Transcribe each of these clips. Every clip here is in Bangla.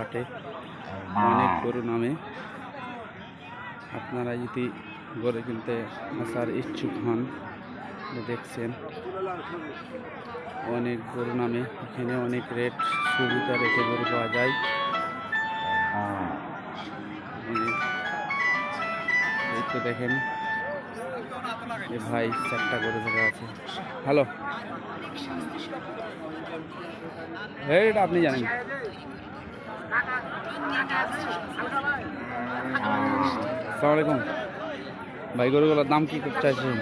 হাটে অনেক গরু নামে। আপনারা যদি গরু কিনতে আসার ইচ্ছুক হন দেখছেন অনেক গরু নামে। এখানে অনেক রেট সুবিধা রেখে গরু পাওয়া যায়। এই- তো দেখেন এ ভাই চারটা গরু ধরে আছে। হ্যালো। এটা আপনি জানেন। আসসালামু আলাইকুম। ভাই গরুগুলোর দাম কি করতে চাইছেন?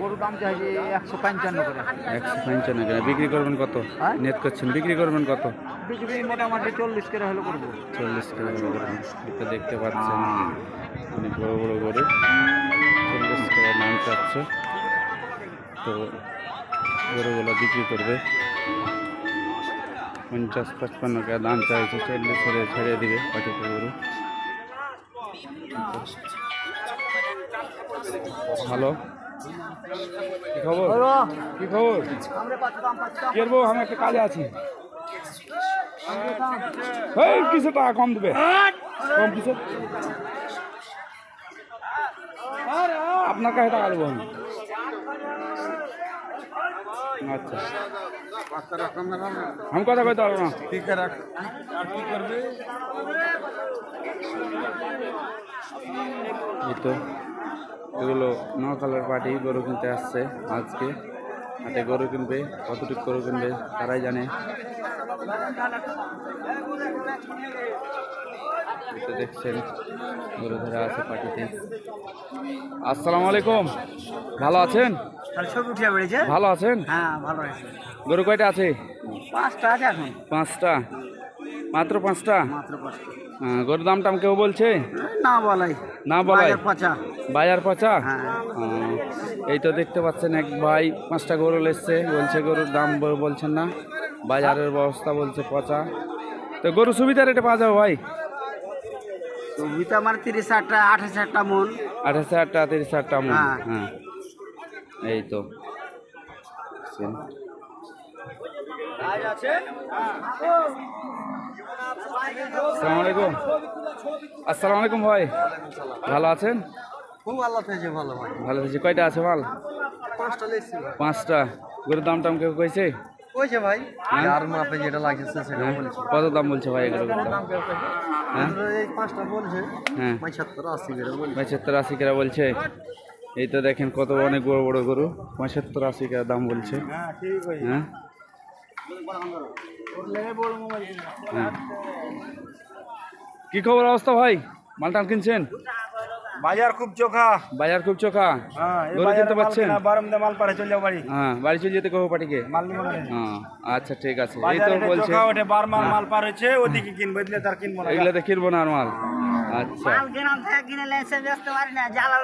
গরুর দাম চাইছে একশো পঞ্চান্ন করে। একশো পঞ্চান্ন করে। বিক্রি করবেন কত? হ্যাঁ? নেট করছেন। বিক্রি করবেন কত? বিক্রি মোটামুটি চল্লিশ করে হলে করব। চল্লিশ করে হলো করবেন। এটা দেখতে পাচ্ছেন। অনেক বড় বড় গরু। চল্লিশ করে দাম চাচ্ছে। তো গরুগুলো বিক্রি করবে। পঞ্চাশ পঁচপান্ন করে দাম চাইছে চল্লিশ করে ছেড়ে দিবে পাঠিয়ে গরু। হ্যালো কি খবর? কি খবর? কি করব আমি একটা কাজে আছি। এই কিছু টাকা কম দেবে? কম কিছু আপনার কাছে টাকা দেবো আমি। আচ্ছা। আমি কথা কইতে পারব না এই তো এগুলো নকালের পার্টি গরু কিনতে আসছে আজকে। হাটে গরু কিনবে কতটুকু গরু কিনবে তারাই জানে। দেখছেন গরু ধরে আছে পার্টিতে আসসালামু আলাইকুম। ভালো আছেন? ভালো আছেন? হ্যাঁ ভালো গরু কয়টা আছে? পাঁচটা আছে এখন। পাঁচটা। মাত্র পাঁচটা? মাত্র পাঁচটা। হ্যাঁ, গরুর দাম টাম কেউ বলছে? না বলাই। না বলাই? বাজার পচা। বাজার পচা? হ্যাঁ। এই তো দেখতে পাচ্ছেন এক ভাই পাঁচটা গরু এসছে বলছে গরুর দাম বলছেন না। বাজারের ব্যবস্থা বলছে পচা। তো গরু সুবিধা রেটে পাওয়া যাবে ভাই? সুবিধা আমার তিরিশ হাজারটা আঠাশ হাজারটা মন। আঠাশ হাজার টাকা তিরিশ হাজার টাকা মন। হ্যাঁ। এই তো। আসসালামু আলাইকুম। আসসালামু আলাইকুম ভাই। ভালো আছেন? খুব ভালো থেকেছে ভালো ভাই। ভালো কয়টা আছে মাল? পাঁচটা গরুর দাম টাম কেউ কইছে? কইছে ভাই। হ্যাঁ? আর মাপে যেটা লাগছে সেটা হ্যাঁ? বলছে। কত দাম বলছে ভাই হ্যাঁ? এই পাঁচটা বলছে। হ্যাঁ। বলছে। কেরা বলছে। এই তো দেখেন কত অনেক বড় বড় গরু। পঁচাত্তর আশি দাম বলছে। হ্যাঁ হ্যাঁ? হ্যাঁ। কি খবর অবস্থা ভাই? মালটাল কিনছেন? বাজার খুব চোখা। বাজার খুব চোখা? হ্যাঁ গরু কিনতে পারছেন বারমদা মাল পাড়ে চলে যাও বাড়ি। হ্যাঁ বাড়ি চলে যেতে কহো পাটিকে মাল নিবো হ্যাঁ আচ্ছা ঠিক আছে। এই তো বলছে। চোখা ওঠে বার মাল মাল হয়েছে ওদিকে কিনবো এদিকে তার কিনবো না। এগুলোতে কিনবো না আর মাল। আচ্ছা। মাল গ্রাম থেকে কিনে লেছে ব্যস্ত পারি না জ্বালা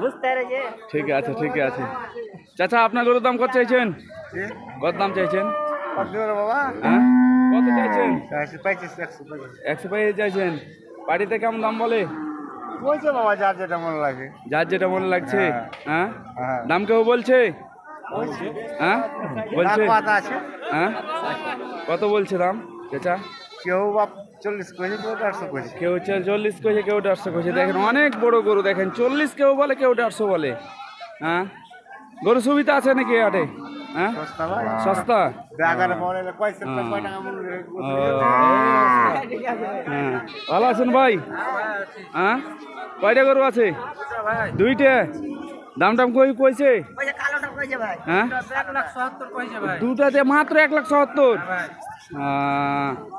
বুঝতে পেরেছে? ঠিক আছে ঠিক আছে। চাচা আপনার গরুর দাম কত চাইছেন? কত দাম চাইছেন? বাবা? হ্যাঁ? কত চাইছেন? একশো পাইয়ে চাইছেন। বাড়িতে কেমন দাম বলে? বলছে বাবা যার যেটা মনে লাগে। যার যেটা মনে লাগছে। হ্যাঁ। হ্যাঁ? দাম কেউ বলছে? হ্যাঁ? বলছে? কথা আছে? হ্যাঁ? কত বলছে দাম চাচা? কেউ বাপ চল্লিশ কেজি কেউ দেড়শো কেজি। কেউ চল্লিশ কেছে কেউ দেড়শো কেছে দেখেন অনেক বড় গরু দেখেন। চল্লিশ কেউ বলে কেউ দেড়শো বলে। হ্যাঁ? গরু সুবিধা আছে নাকি হাটে? হ্যাঁ? সস্তা মনে হ্যাঁ। হ্যাঁ। ভালো আছেন ভাই? হ্যাঁ? কয়টা গরু আছে? দুইটা? দাম টাম কই কইছে? ওই যে কালোটা কইছে ভাই। হ্যাঁ? দুটাতে মাত্র এক লাখ সত্তর। আহ,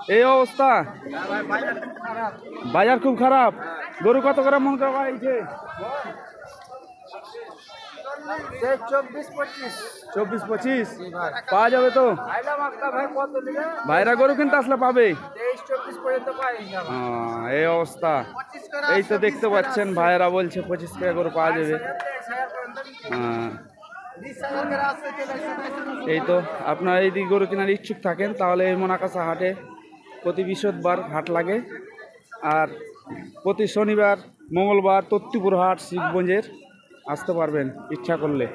এই অবস্থা। বাজার খুব খারাপ। গরু কত করে মন করে বাড়িছে চব্বিশ পঁচিশ। পাওয়া যাবে তো। ভাইরা গরু কিন্তু আসলে পাবে। এই অবস্থা। এই তো দেখতে পাচ্ছেন ভাইয়েরা বলছে পঁচিশ টাকা করে পাওয়া যাবে। আহ, এই তো আপনারা দিক গরু কেনার ইচ্ছুক থাকেন, তাহলে এই মোনাকাসা হাটে প্রতি বৃহস্পতিবার হাট লাগে। আর প্রতি শনিবার, মঙ্গলবার তত্তিপুর হাট, শিবগঞ্জের, আসতে পারবেন ইচ্ছা করলে।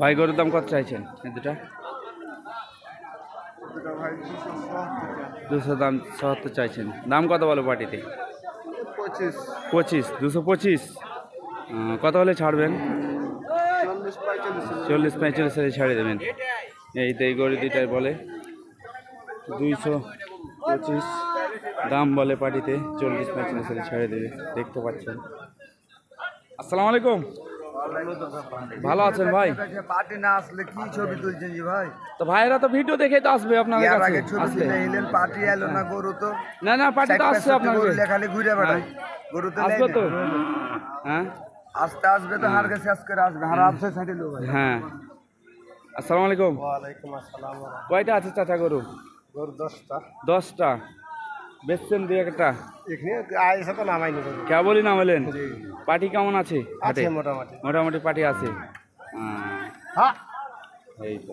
ভাই গরুর দাম কত চাইছেন? দুটা? দুশো দাম সত্তর চাইছেন। দাম কত বলো পাটিতে পঁচিশ। পঁচিশ দুশো পঁচিশ? কত হলে ছাড়বেন? চল্লিশ পঁয়তাল্লিশ হলে ছাড়িয়ে দেবেন। এই তো এই গরু দুইটাই বলে। দুইশো পঁচিশ। দাম বলে পাটিতে চল্লিশ পঁয়তাল্লিশ হলে ছেড়ে দেবে দেখতে পাচ্ছেন। আসসালামু আলাইকুম। ভালো আছেন ভাই? পার্টি না আসলে কি ছবি তুলছেন জি ভাই? তো ভাইরা তো ভিডিও দেখে তো আসবে আপনাদের কাছে। আগে ছবি আসলে এলেন পার্টি এলো না গরু তো। না না পার্টি তো আসছে আপনার গরু খালি ঘুরে বেড়ায়। গরু তো আসবে তো? হ্যাঁ? আস্তে আসবে তো হারকে শেষ করে আসবে। হার আপসে ছাড়ি লো ভাই। হ্যাঁ। আসসালামু আলাইকুম। ওয়ালাইকুম আসসালাম। কয়টা আছে চাচা গরু? গরু দশটা। দশটা। বেচছেন দুই একটা? এখানে তো নামাইনি গরু কে বলি না বলেন পার্টি কেমন আছে? আছে মোটামুটি। মোটামুটি পার্টি আছে। হ্যাঁ, এই তো।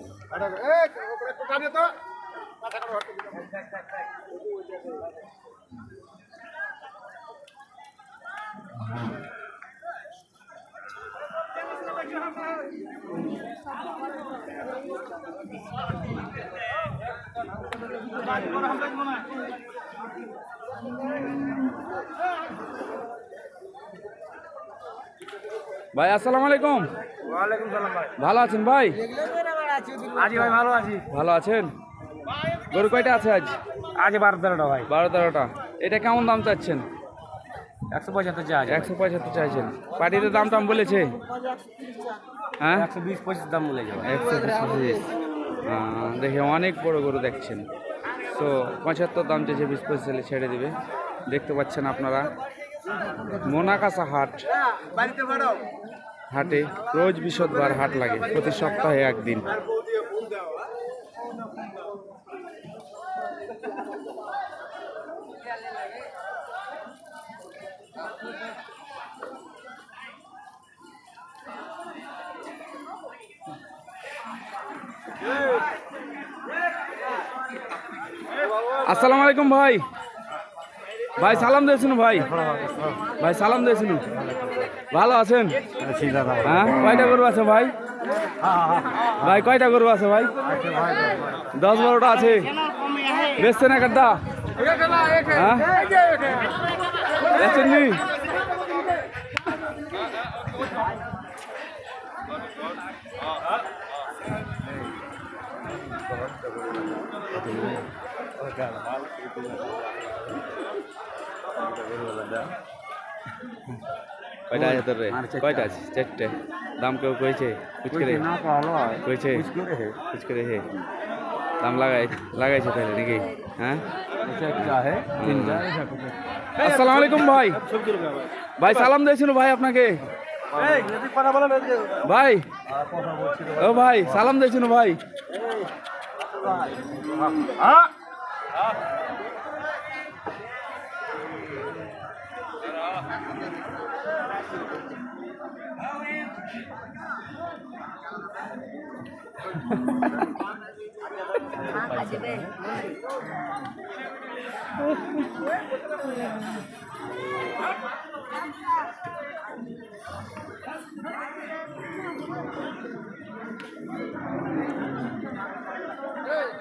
ভাই আসসালামু আলাইকুম। ওয়ালাইকুম সালাম ভাই। ভালো আছেন ভাই? আজি ভাই ভালো আছি। ভালো আছেন? গরু কয়টা আছে আজ? আজ বারো তেরোটা ভাই। বারো তেরোটা এটা কেমন দাম চাচ্ছেন? একশো পঁচাত্তর চার্জ একশো পঁচাত্তর চাইছেন। পার্টিতে দাম টাম বলেছে? হ্যাঁ? একশো বিশ পঁচিশ দাম বলেছে একশো পঁচিশ। দেখে অনেক বড় গরু দেখছেন। তো পঁচাত্তর দাম চেয়েছে বিশ পঁচিশ ছেড়ে দেবে। দেখতে পাচ্ছেন আপনারা। মোনাকাসা হাট। হাটে রোজ বৃহস্পতিবার হাট লাগে প্রতি সপ্তাহে একদিন। আসসালামু আলাইকুম ভাই। ভাই সালাম দিয়েছিল ভাই। ভাই সালাম দিয়েছিল ভালো আছেন? হ্যাঁ কয়টা গরু আছে ভাই? ভাই কয়টা গরু আছে ভাই? দশ বারোটা আছে। বেচছেন এক আড্ডা হ্যাঁ? বেচছেন নি কয়টা আছে তোর রে? কয়টা আছে? চারটে। দাম কেউ কইছে? কুচকে রে কইছে কুচকে রে হে। দাম লাগাই লাগাইছে তাহলে নাকি? হ্যাঁ? আসসালামু আলাইকুম ভাই। ভাই সালাম দিয়েছিল ভাই আপনাকে। ভাই। ও ভাই সালাম দিয়েছিল ভাই।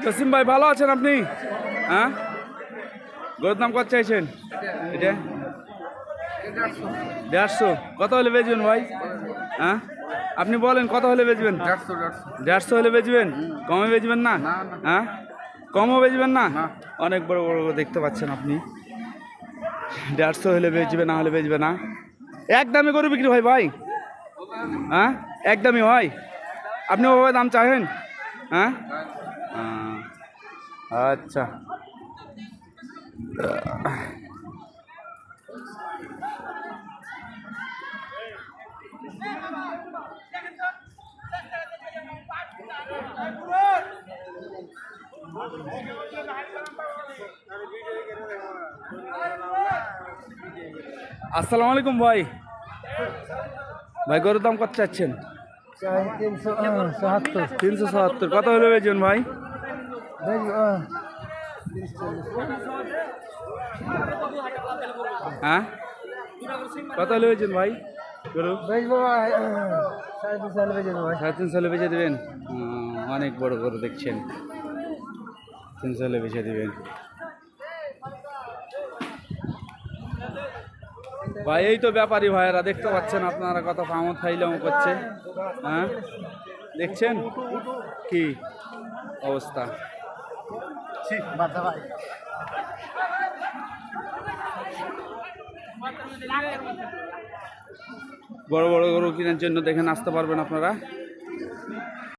জসিম ভাই, ভালো আছেন আপনি? হ্যাঁ? গরুর দাম কত চাইছেন? এটা? দেড়শো। কত হলে বেচবেন ভাই? হ্যাঁ? আপনি বলেন কত হলে বেচবেন? দেড়শো হলে বেচবেন? কমে বেচবেন না? হ্যাঁ? কমও বেচবেন না? অনেক বড় বড় দেখতে পাচ্ছেন আপনি। দেড়শো হলে বেচবে না হলে বেচবে না? এক দামে গরু বিক্রি হয় ভাই। হ্যাঁ? এক দামই হয়। আপনি ওভাবে দাম চাহেন হ্যাঁ? আচ্ছা। আসসালামু আলাইকুম ভাই। ভাই, গরুর দাম কত চাচ্ছেন? তিনশো সাহাত্তর কত হলে বেচবেন ভাই? হ্যাঁ? কত হলে বেচবেন ভাই? গরু? সাড়ে তিন সালে বেচে দেবেন। অনেক বড় গরু দেখছেন। তিন সালে বেচে দেবেন। ভাই এই তো ব্যাপারী ভাইয়েরা দেখতে পাচ্ছেন আপনারা কত ফামত ফাইলাম করছে। হ্যাঁ? দেখছেন? কি অবস্থা? বড় বড় গরু কেনার জন্য দেখেন আসতে পারবেন আপনারা।